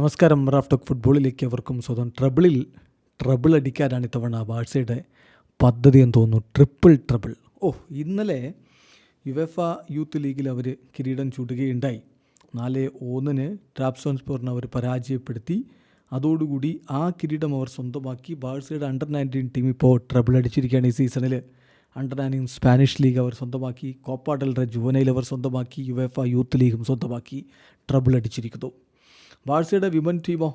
നമസ്കാരം Raf talk ഫുട്ബോളിലേക്ക് അവർക്കും സ്വന്തം ട്രബിളിൽ ട്രബിൾ അടിക്കാനാണ് ഇത്തവണ ബാഴ്സയുടെ പദ്ധതി എന്ന് തോന്നുന്നു. Triple trouble. ഓ ഇന്നലെ യുവഫ യൂത്ത് ലീഗിൽ അവർ കിരീടം ചൂടുകയുണ്ടായി. നാല് ഒന്നിന് ട്രാപ്സോൺ സ്പോറിനെ അവർ പരാജയപ്പെടുത്തി. അതോടുകൂടി ആ കിരീടം അവർ സ്വന്തമാക്കി. ബാഴ്സയുടെ അണ്ടർ നയന്റീൻ ടീം ഇപ്പോൾ ട്രബിൾ അടിച്ചിരിക്കുകയാണ് ഈ സീസണിൽ അണ്ടർ നയന്റീൻ സ്പാനിഷ് ലീഗ് അവർ സ്വന്തമാക്കി. കോപ്പ റെ ജുവനയിൽ അവർ സ്വന്തമാക്കി. യുവേഫ യൂത്ത് ലീഗും സ്വന്തമാക്കി. ട്രബിൾ അടിച്ചിരിക്കുന്നു. ബാഴ്സയുടെ വിമൻ ടീമോ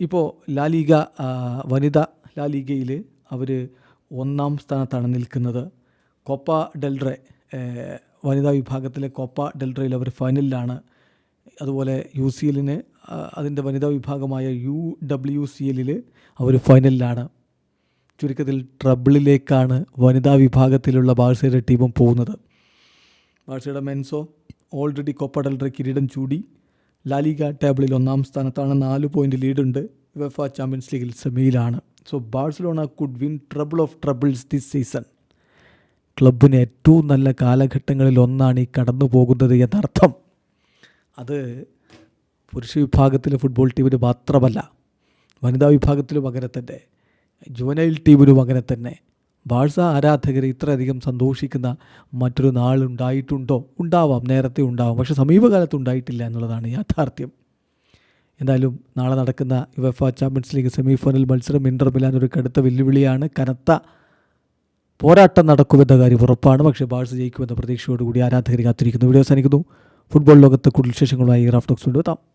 ഇപ്പോൾ ലാലിഗ വനിത ലാലിഗയിൽ അവർ ഒന്നാം സ്ഥാനത്താണ് നിൽക്കുന്നത്. കോപ്പ ഏഹ്, വനിതാ വിഭാഗത്തിലെ കോപ്പ ഡെൽറയിൽ അവർ ഫൈനലിലാണ്. അതുപോലെ യു സി എല്ലിന് അതിന്റെ വനിതാ വിഭാഗമായ യു ഡബ്ല്യു സി എല്ലിൽ അവർ ഫൈനലിലാണ്. ചുരുക്കത്തിൽ ട്രബിളിലേക്കാണ് വനിതാ വിഭാഗത്തിലുള്ള ബാഴ്സയുടെ ടീമും പോകുന്നത്. ബാഴ്സയുടെ മെൻസോ ഓൾറെഡി കൊപ്പഡൽറെ കിരീടം ചൂടി. ലാലിഗ ടേബിളിൽ ഒന്നാം സ്ഥാനത്താണ് നാല് പോയിന്റ് ലീഡുണ്ട് വെഫ ചാമ്പ്യൻസ് ലീഗിൽ സെമിയിലാണ്. So Barcelona could win treble of trebles this season ക്ലബിന് ഏറ്റവും നല്ല കാലഘട്ടങ്ങളിൽ ഒന്നാണ് ഈ കടന്നു പോകുന്നത് എന്നർത്ഥം. അത് പുരുഷ വിഭാഗത്തിലെ ഫുട്ബോൾ ടീമിന് മാത്രമല്ല വനിതാ വിഭാഗത്തിലും അങ്ങനെ തന്നെ ജുവനൈൽ ടീമിനും അങ്ങനെ തന്നെ. ബാഴ്സ ആരാധകർ ഇത്രയധികം സന്തോഷിക്കുന്ന മറ്റൊരു നാളുണ്ടായിട്ടുണ്ടോ ഉണ്ടാവാം. നേരത്തെ ഉണ്ടാവാം. പക്ഷേ സമീപകാലത്ത് ഉണ്ടായിട്ടില്ല എന്നുള്ളതാണ് യാഥാർത്ഥ്യം. എന്തായാലും നാളെ നടക്കുന്ന UEFA champions league semi final മത്സരം ഇന്റർ മിലാൻ ഒരു കടുത്ത വെല്ലുവിളിയാണ്. കനത്ത പോരാട്ടം നടക്കുമെന്ന കാര്യം ഉറപ്പാണ്. പക്ഷേ ബാഴ്സ ജയിക്കുമെന്ന പ്രതീക്ഷയോടുകൂടി ആരാധകർ കാത്തിരിക്കുന്നു. വീഡിയോ അവസാനിക്കുന്നു. ഫുട്ബോൾ ലോകത്ത് കൂടുതൽ വിശേഷങ്ങളുമായി റാഫ്റ്റോക്സ് കൊണ്ടുവെത്താം